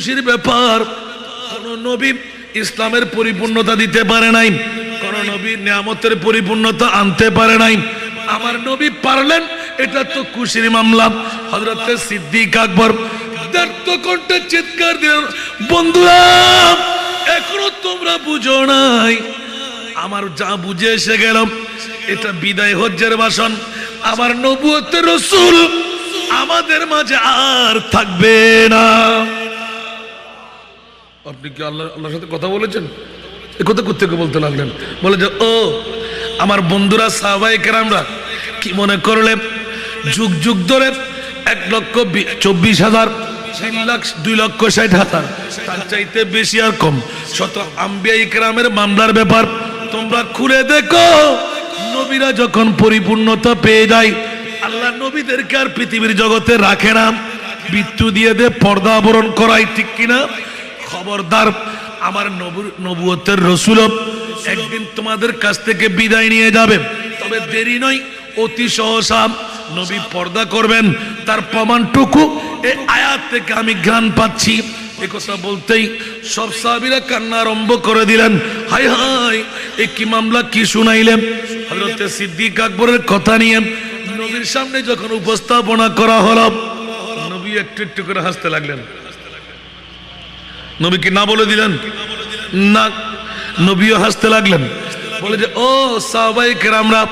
খুশির ব্যাপার। কোন নবী ইসলামের পরিপূর্ণতা দিতে পারে নাই। কোন নবী নিয়ামতের পরিপূর্ণতা আনতে পারে নাই। আমার নবী পারলেন, এটা তো খুশির মামলা। হজরত সিদ্দিক আকবর ব্যর্থ কণ্ঠে চিৎকার দিলেন, বন্ধুরা, এখনও তোমরা বুঝো নাই। আমার যা বুঝে এসে গেল, এটা বিদায় হজ্জের বাসন আমার নবুয়তের রসুল আমাদের মাঝে আর থাকবে না। আপনি কি আল্লাহ, আল্লাহর সাথে কথা বলেছেন? এ কথা কোথেকে বলতে লাগলেন? বলে যে, ও, আমার বন্ধুরা সাহবাই কেরামরা কি মনে করলে যুগ যুগ ধরে এক লক্ষ চব্বিশ হাজার তিন লাখ, দুই লক্ষ ষাট হাজার, তার চাইতে বেশি আর কম। শত আম্বিয়া ইকরামের মামলার ব্যাপার, তোমরা খুলে দেখো। নবীরা যখন পরিপূর্ণতা পেয়ে যায়, আল্লাহ নবীদেরকে আর পৃথিবীর জগতে রাখে না। মৃত্যু দিয়ে দে, পর্দা আবরণ করাই ঠিক কিনা? খবরদার আমার নবুয়তের রসুল একদিন তোমাদের কাছ থেকে বিদায় নিয়ে যাবে। তবে দেরি নয়, অতি সহসা নবী পর্দা করবেন। তার প্রমাণটুকু এই আয়াত থেকে আমি জ্ঞান পাচ্ছি। এ কথা বলতেই সব সাহাবীরা কান্না আরম্ভ করে দিলেন। হাই হাই এ কি মামলা, কি শুনাইলেন? হযরতে সিদ্দিক আকবরের কথা নিয়ে নবীর সামনে যখন উপস্থাপনা করা হলো, নবী একটু একটু করে হাসতে লাগলেন। নবী কি না বলে দিলেন, না, নবীও হাসতে লাগলেন। বলে যে, ও সাহবাই কেরামরা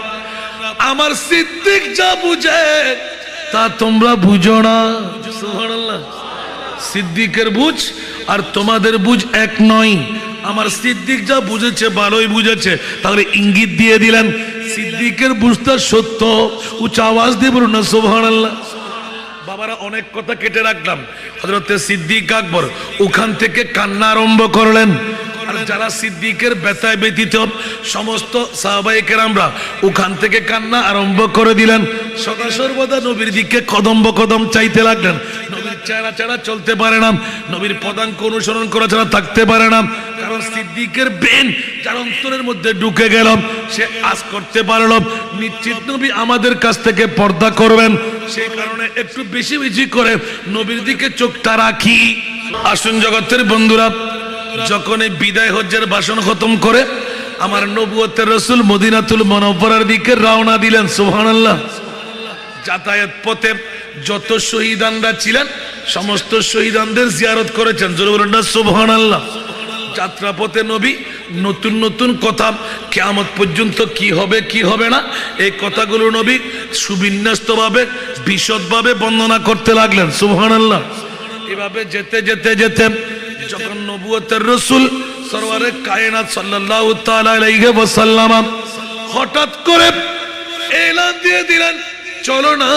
আমার সিদ্দিক যা বুঝে, তা তোমরা বুঝো না। সিদ্দিকের বুঝ আর তোমাদের বুঝ এক নয়। আমার সিদ্দিক যা বুঝেছে, ভালোই বুঝেছে, তাহলে ইঙ্গিত দিয়ে দিলেন, সিদ্দিকের বুঝতে সত্য উচ্চ আওয়াজ দিয়ে বলুন না, সুবহানাল্লাহ। বাবারা অনেক কথা কেটে রাখলাম। হজরতে সিদ্দিক আকবর ওখান থেকে কান্না আরম্ভ করলেন। যারা সিদ্দিকের ব্যথায় ব্যতীত সমস্ত সাহাবাহিকের আমরা ওখান থেকে কান্না আরম্ভ করে দিলেন। সদা সর্বদা নবীর দিকে কদম্ব কদম চাইতে লাগলেন। চেহারা চেহারা চলতে পারে না। নবীর পদাঙ্ক অনুসরণ করা ছাড়া থাকতে পারে না। কারণ সিদ্দিকের বেন যার অন্তরের মধ্যে ঢুকে গেল, সে আজ করতে পারল। নিশ্চিত নবী আমাদের কাছ থেকে পর্দা করবেন। সেই কারণে একটু বেশি বেশি করে নবীর দিকে চোখটা রাখি। আসুন জগতের বন্ধুরা, যখন এই বিদায় হজ্জের বাসন খতম করে, আমার নবুয়তের রসুল মদিনাতুল মনোপরার দিকে রওনা দিলেন, সুবহানাল্লাহ। যাতায়াত পথে যত শহীদানরা ছিলেন, সমস্ত শহীদানদের জিয়ারত করেছেন। জোরে বলুন না, সুবহানাল্লাহ। যাত্রা পথে নবী, নতুন নতুন কথা, কেয়ামত পর্যন্ত কি হবে কি হবে না, এই কথাগুলো নবী সুবিন্যস্তভাবে, বিশদভাবে বর্ণনা করতে লাগলেন। সুহান আল্লাহ এভাবে যেতে যেতে যেতে যখন নবুয়তের রসুল সরওয়ারে কায়নাত সাল্লাল্লাহু তাআলা হঠাৎ করে এলান দিয়ে দিলেন, চলো না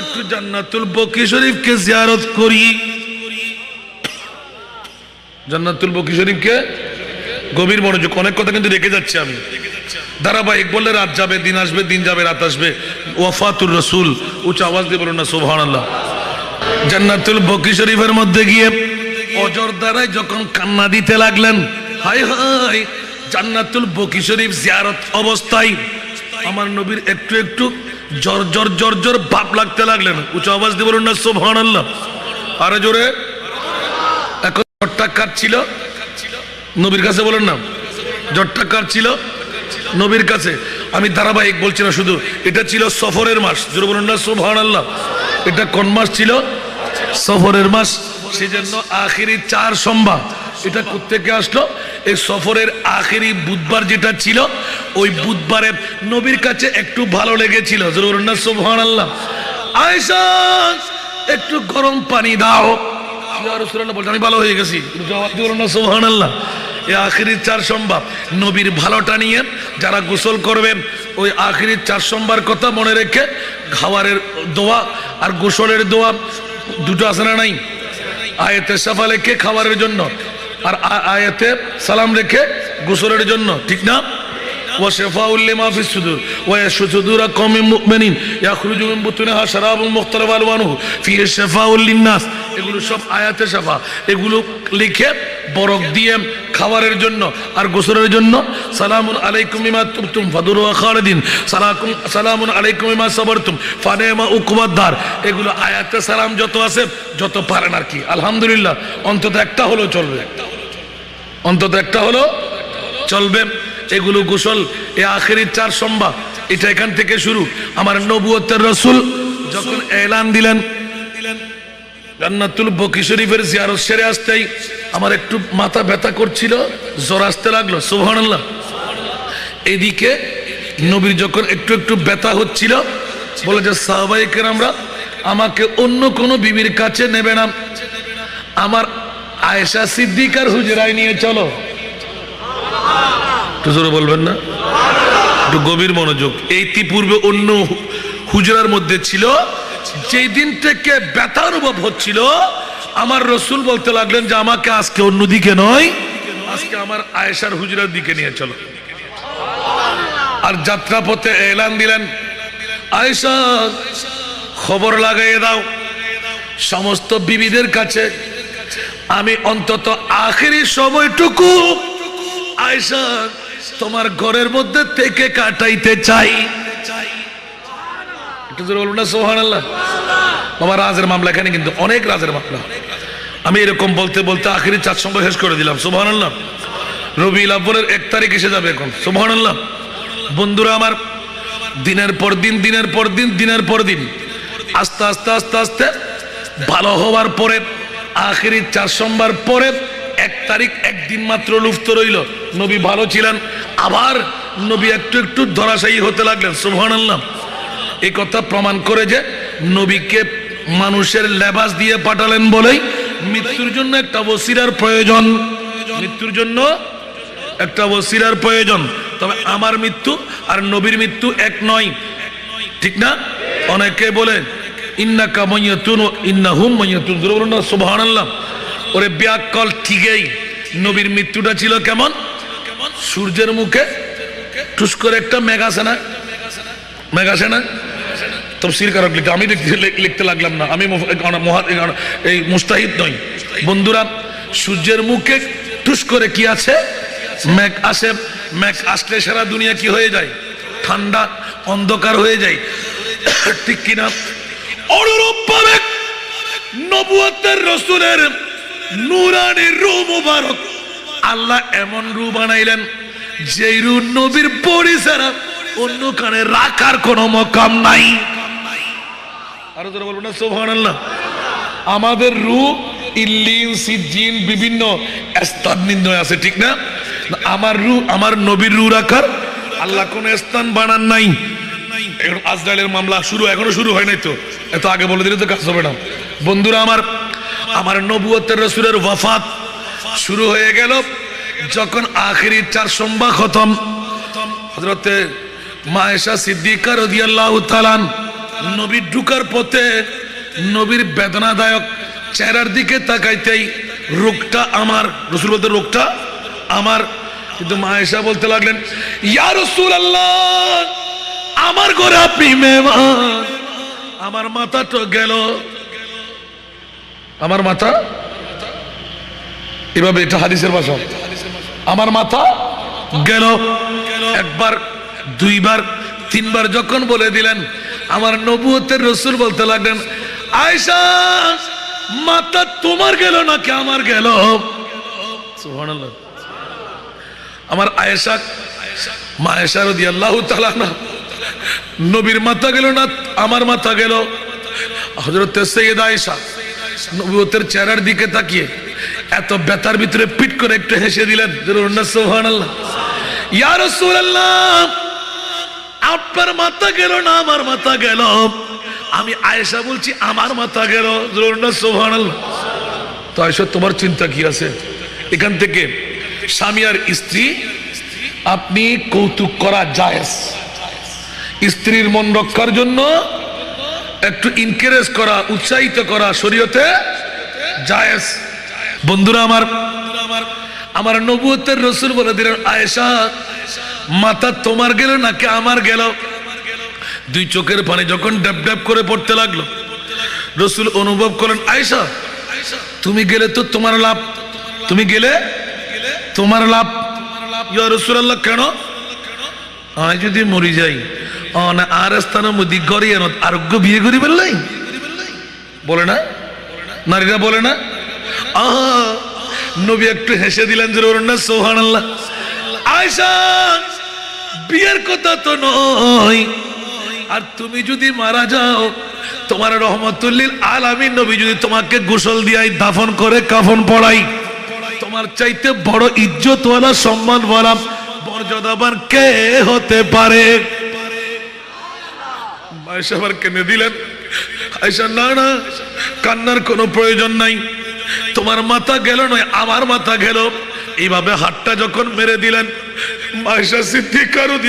একটু জান্নাতুল বকি শরীফকে জিয়ারত করি। জান্নাতুল বকি শরীফকে গভীর মনোযোগ, অনেক কথা কিন্তু রেখে যাচ্ছি আমি। ধারাবাহিক বললে রাত যাবে, দিন আসবে, দিন যাবে, রাত আসবে। ওয়াফাতুর রসুল উচ্চ আওয়াজ দিয়ে বলুন না আল্লাহ জান্নাতুল বকি শরীফের মধ্যে গিয়ে অজর দ্বারাই যখন কান্না দিতে লাগলেন হাই হাই জান্নাতুল বকি শরীফ জিয়ারত অবস্থায়। আমার নবীর একটু একটু জর জর জর জর ভাব লাগতে লাগলেন। উচ্চ আওয়াজ দিয়ে বলুন না সোভান আল্লাহ আরে জোরে। এখন জ্বরটা কার ছিল? নবীর কাছে বলুন না। জ্বরটা কার ছিল? নবীর কাছে। আমি ধারাবাহিক বলছি না শুধু। এটা ছিল সফরের মাস। জোরে বলুন না সোভান আল্লাহ এটা কোন মাস ছিল? সফরের মাস। সেজন্য আখেরি চার সোমবার এটা কোথেকে আসলো? এই সফরের আখেরি বুধবার যেটা ছিল, ওই বুধবারে নবীর কাছে একটু ভালো লেগেছিল। একটু গরম পানি দাও। আমি ভালো হয়ে গেছি। জবাব দিল না এই আখিরি চার সোমবার নবীর ভালোটা নিয়ে যারা গোসল করবেন ওই আখিরি চার সোমবার কথা মনে রেখে খাবারের দোয়া আর গোসলের দোয়া দুটো আছে না নাই? আয়তে সাফা লেখে খাবারের জন্য। আর আ- আয়াতে সালাম রেখে গোসলের জন্য ঠিক না وشفاء لما في الصدور ويشفي صدور قوم مؤمنين يخرج من بطونها شراب مختلف الوانه فيه شفاء للناس এগুলো সব আয়াতে সাফা এগুলো লিখে বরফ দিয়ে খাবারের জন্য আর গোসলের জন্য সালামুন আলাইকুম ইমা তুম ফাদুর খালিদিন সালাকুম সালামুন আলাইকুম ইমা সাবরতুম ফানেমা উকুবাদ্দার এগুলো আয়াতে সালাম যত আছে যত পারেন আর কি আলহামদুলিল্লাহ অন্তত একটা হলো চলবে অন্তত একটা হলো চলবে। এগুলো গোসল, এ আখেরি চার সম্ভব এটা এখান থেকে শুরু। আমার নবুয়তের রসুল যখন এলান দিলেন, জান্নাতুল বকি শরীফের জিয়ারত সেরে আসতেই আমার একটু মাথা ব্যথা করছিল, জ্বর আসতে লাগল, সুবহানাল্লাহ। এদিকে নবীর যখন একটু একটু ব্যথা হচ্ছিল, বলে যে সাহবাইকের আমরা আমাকে অন্য কোনো বিবির কাছে নেবে না। আমার আয়েশা সিদ্দিকার হুজরায় নিয়ে চলো। একটু জোরে বলবেন না? একটু গভীর মনোযোগ। এই পূর্বে অন্য হুজরার মধ্যে ছিল। যেই দিন থেকে ব্যথা অনুভব হচ্ছিল, আমার রসুল বলতে লাগলেন যে, আমাকে আজকে অন্যদিকে নয়, আজকে আমার আয়েশার হুজরার দিকে নিয়ে চলো। আর যাত্রা পথে এলান দিলেন, আয়েশা, খবর লাগাইয়ে দাও। সমস্ত বিবিদের কাছে আমি অন্তত আখেরি সময়টুকু আয়সা তোমার ঘরের মধ্যে থেকে কাটাইতে চাই। না সোহান আল্লাহ বাবা কিন্তু অনেক মামলা। আমি এরকম বলতে বলতে আখেরি শেষ করে দিলাম আল্লাহ রবি এক তারিখ এসে যাবে এখন বন্ধুরা আমার, দিনের পর দিন, দিনের পর দিন, দিনের পর দিন, আস্তে আস্তে আস্তে আস্তে, ভালো হওয়ার পরে আখেরি চার সোমবার পরে এক তারিখ একদিন মাত্র লুপ্ত রইল। নবী ভালো ছিলেন, আবার নবী একটু একটু ধরাশায়ী হতে লাগলেন সুবহান আল্লাহ এই কথা প্রমাণ করে যে নবীকে মানুষের লেবাস দিয়ে পাঠালেন বলেই মৃত্যুর জন্য একটা বসিরার প্রয়োজন। মৃত্যুর জন্য একটা বসিরার প্রয়োজন। তবে আমার মৃত্যু আর নবীর মৃত্যু এক নয়। ঠিক না? অনেকে বলে ইন্না কামাইয়াতুন ইন্না হুম মাইয়াতুন বলুন না, সুবহানাল্লাহ। ওরে ব্যাকল ঠিকই। নবীর মৃত্যুটা ছিল কেমন? সূর্যের মুখে। টুস করে একটা মেঘ আসে না? মেঘ আসে না? তফসির কারক লিখতে আমি লিখতে- লাগলাম না। আমি এই মুস্তাহিদ নই। বন্ধুরা, সূর্যের মুখে টুস করে কি আছে? ম্যাক আসে। ম্যাক আসলে সারা দুনিয়া কি হয়ে যায়? ঠান্ডা অন্ধকার হয়ে যায়। ঠিক কিনা? অনুরূপ ভাবে নবুয়তের রসুলের নুরানি রু মুবারক। আল্লাহ এমন রু বানাইলেন, যেই রু নবীর ছাড়া অন্য কানে রাখার কোনো মকাম নাই। আরও তোরা বলব না সোহান আমাদের রু ইল্লিন সিজিন বিভিন্ন স্থান নির্ণয় আছে, ঠিক না? আমার রু আমার নবীর রু রাখার আল্লাহ কোন স্থান বানান নাই। এখন আজরাইলের মামলা শুরু, এখনও শুরু হয় নাই তো। এত আগে বলে দিলে তো কাজ হবে না। বন্ধুরা আমার আমার নবুয়তের রসুলের ওয়াফাত শুরু হয়ে গেল। যখন আখেরি চার সম্বা খতম হজরতে মায়েশা সিদ্দিকা রদিয়াল্লাহ তালান নবীর ঢুকার পথে নবীর বেদনাদায়ক চেহারার দিকে তাকাইতেই রোগটা আমার, রসুল বলতে রোগটা আমার। কিন্তু মায়েশা বলতে লাগলেন, ইয়া রসুল আল্লাহ আমার ঘরে আপনি মেহমান। আমার মাথা তো গেল। আমার মাথা? এভাবে এটা হাদিসের ভাষা। আমার মাথা গেল। একবার, দুইবার, তিনবার যখন বলে দিলেন, আমার নবুয়তের রসুল বলতে লাগলেন আয়সা মাথা তোমার গেল নাকি আমার গেল? আমার আয়েশা, মা আয়েশা রাদিয়াল্লাহু তাআলা না নবীর মাথা গেল না, আমার মাথা গেল। হযরত সৈয়দ চেহারার দিকে তাকিয়ে এত ব্যথার ভিতরে পিট করে একটু হেসে দিলেন আপনার মাথা গেল না, আমার মাথা গেল। আমি আয়েশা বলছি, আমার মাথা গেল সুবহানাল্লাহ। তো আয়েশা, তোমার চিন্তা কি আছে? এখান থেকে স্বামী আর স্ত্রী, আপনি কৌতুক করা জায়েজ। স্ত্রীর মন রক্ষার জন্য একটু ইনকারেজ করা, উৎসাহিত করা শরীয়তে জায়েজ। বন্ধুরা আমার আমার নবুয়তের রসুল বলে দিলেন, আয়েশা মাথা তোমার গেল নাকি আমার গেল? দুই চোখের পানি যখন ড্যাব ড্যাব করে পড়তে লাগল, রসুল অনুভব করেন আয়েশা, তুমি গেলে তো তোমার লাভ, তুমি গেলে তোমার লাভ। ইয়া রাসূলুল্লাহ, কেন? আমি যদি মরি যাই আর স্থানের মধ্যে গড়ি এন আরোগ্য বিয়ে করি বললাই বলে না? নারীরা বলে না? নবী একটু হেসে দিলেন যে না সোহান আল্লাহ বিয়ের কথা তো নয়। আর তুমি যদি মারা যাও, তোমার রহমতুল্লিল আলামিন নবী যদি তোমাকে গোসল দিয়াই, দাফন করে, কাফন পড়াই, তোমার চাইতে বড় ইজ্জতওয়ালা সম্মান বলা মর্যাদাবান কে হতে পারে? কেনে দিলেন। আয়সা না না, কান্নার কোনো প্রয়োজন নাই। তোমার মাথা গেল নয়, আমার মাথা গেল। এইভাবে হাতটা যখন মেরে দিলেন আয়সা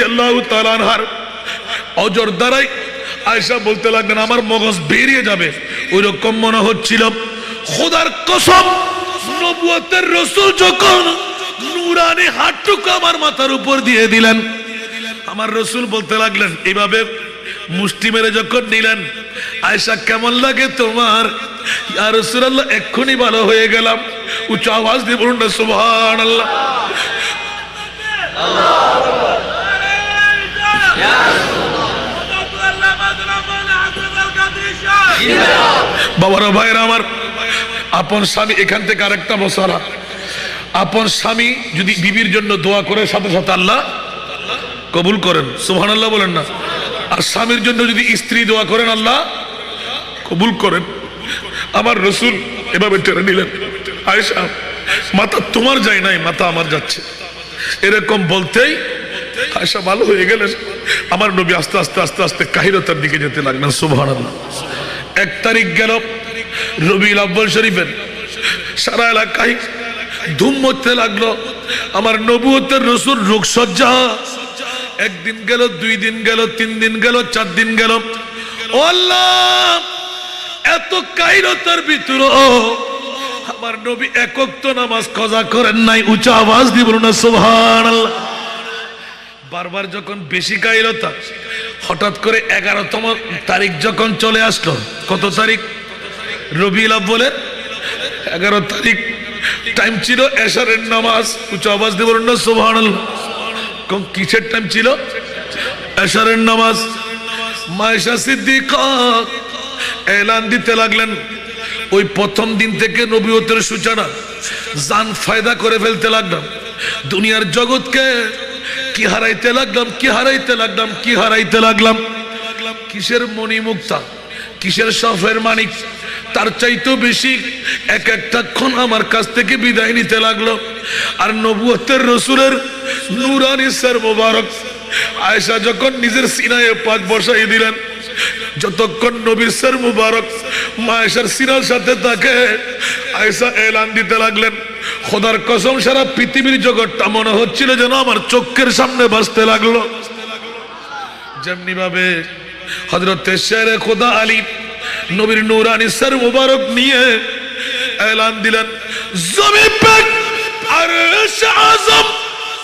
আল্লাহ তালানহার অজর দ্বারাই আয়সা বলতে লাগলেন, আমার মগজ বেরিয়ে যাবে। ওই রকম মনে হচ্ছিল। খোদার কসম, নবুয়তের রসুল যখন নুরানি হাতটুকু আমার মাথার উপর দিয়ে দিলেন। আমার রসুল বলতে লাগলেন এইভাবে মুষ্টি মেরে যখন নিলেন আয়সা কেমন লাগে তোমার? আর রসুল্লাহ এক্ষুনি ভালো হয়ে গেলাম। উচ্চ আওয়াজ দিয়ে বলুন না সুবহান আল্লাহ বাবারা ভাইরা আমার, আপন স্বামী এখান থেকে আরেকটা মশালা। আপন স্বামী যদি বিবির জন্য দোয়া করে, সাথে সাথে আল্লাহ কবুল করেন। সুবহান আল্লাহ বলেন না। আর স্বামীর জন্য যদি স্ত্রী দোয়া করেন, আল্লাহ কবুল করেন। আমার রসুল এভাবে টেনে নিলেন। আয়সা মাথা তোমার যায় নাই মাথা আমার যাচ্ছে। এরকম বলতেই আয়সা ভালো হয়ে গেলেন। আমার নবী আস্তে আস্তে আস্তে আস্তে কাহিরতার দিকে যেতে লাগলেন সুবহান আল্লাহ এক তারিখ গেল রবি আব্বাল শরীফের সারা এলাকায় ধুম মরতে লাগল। আমার নবুয়তের রসুল রোগসজ্জা একদিন গেল, দুই দিন গেল, তিন দিন গেল, চার দিন গেল। এত কাইরতার ভিতর। আমার নবী একক তো নামাজ কজা করেন নাই, উঁচা আওয়াজ দিব না সোহান বারবার যখন বেশি কাইরতা, হঠাৎ করে এগারোতম তারিখ যখন চলে আসলো, কত তারিখ? রবি বলে, এগারো তারিখ। টাইম ছিল এশারের নামাজ উঁচু আওয়াজ দিয়ে বলুন না সোহান কিসের টাইম ছিল এশারের নামাজ মায়েশা সিদ্দিকা এলান দিতে লাগলেন ওই প্রথম দিন থেকে নবীয়তের সূচনা জান ফায়দা করে ফেলতে লাগলাম দুনিয়ার জগৎকে কি হারাইতে লাগলাম কি হারাইতে লাগলাম কি হারাইতে লাগলাম কিসের মণিমুক্তা কিসের সফের মানিক তার চাইতেও বেশি এক একটা ক্ষণ আমার কাছ থেকে বিদায় নিতে লাগল। আর নবুয়তের রসুলের নুরানি স্যার মোবারক আয়সা যখন নিজের সিনায় পাক বসাই দিলেন, যতক্ষণ নবীর স্যার মুবারক মায়েশার সিনার সাথে তাকে আয়সা এলান দিতে লাগলেন, খোদার কসম সারা পৃথিবীর জগৎটা মনে হচ্ছিল যেন আমার চোখের সামনে বাঁচতে লাগল। যেমনি ভাবে হজরত খোদা আলী নবীর নুরানি স্যার মুবারক নিয়ে এলান দিলেন জমি পেট আর আজম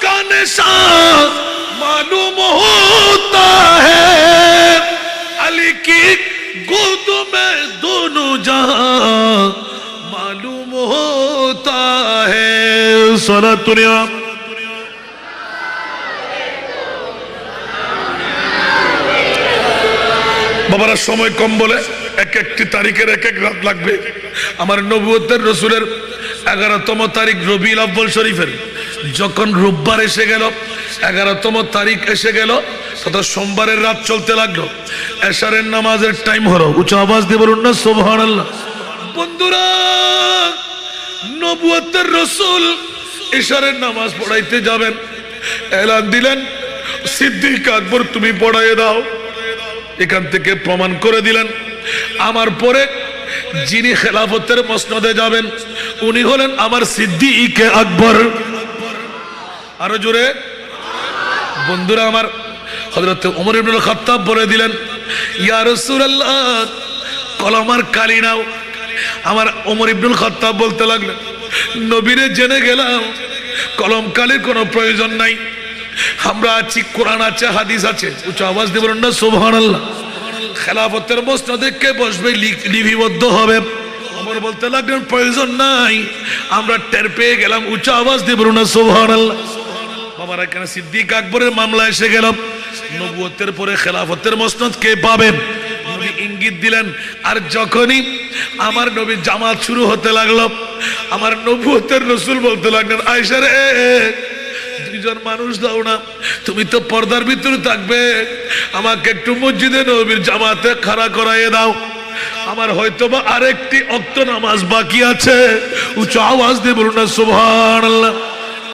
का निशान मालूम होता है अली की गोद में दोनों जहां मालूम होता है सला दुनिया বাবারা সময় কম বলে এক একটি তারিখের এক এক রাত লাগবে। আমার নবুয়তের রসুলের এগারোতম তারিখ রবিউল আব্বল শরীফের। যখন রোববার এসে গেল, এগারোতম তারিখ এসে গেল তথা সোমবারের রাত চলতে লাগল। এশারের নামাজের টাইম হলো। উঁচু আওয়াজ দিয়ে বলুন না সোভান বন্ধুরা, নবুয়তের রসুল এশারের নামাজ পড়াইতে যাবেন। এলান দিলেন, সিদ্দিক আকবর তুমি পড়াইয়ে দাও। এখান থেকে প্রমাণ করে দিলেন। আমার পরে যিনি খেলাফতের মসনদে যাবেন, উনি হলেন আমার সিদ্দিকে আকবর। আরও জোরে। বন্ধুরা আমার হজরত ওমর ইবনুল খাত্তাব বলে দিলেন, ইয়া রাসূলুল্লাহ, কলমার কালি নাও। আমার ওমর ইবনুল খাত্তাব বলতে লাগলেন, নবীরে জেনে গেলাম, কলম কালির কোনো প্রয়োজন নাই। আমরা আছি, কোরআন আছে, হাদিস আছে। উচ্চ আওয়াজ দিয়ে বলুন না, সুবহানাল্লাহ। খেলাফতের মসনদে কে বসবে? লিপিবদ্ধ হবে। ওমর বলতে লাগলেন, প্রয়োজন নাই। আমরা টের পেয়ে গেলাম উচ্চ আওয়াজ দিয়ে না সোহান বাবার এখানে সিদ্দিক আকবরের মামলা এসে গেল। নবুয়তের পরে খেলাফতের মসনদ কে নবী ইঙ্গিত দিলেন, আর যখনই আমার নবীর জামাত শুরু হতে লাগল, আমার নবুয়তের রসুল বলতে লাগলেন আয়সা দুইজন মানুষ দাও না। তুমি তো পর্দার ভিতরে থাকবে। আমাকে একটু মসজিদে নবীর জামাতে খাড়া করাইয়ে দাও। আমার হয়তো বা আরেকটি অক্ত নামাজ বাকি আছে। উচ্চ আওয়াজ দিয়ে বলুন না, সুবহানাল্লাহ।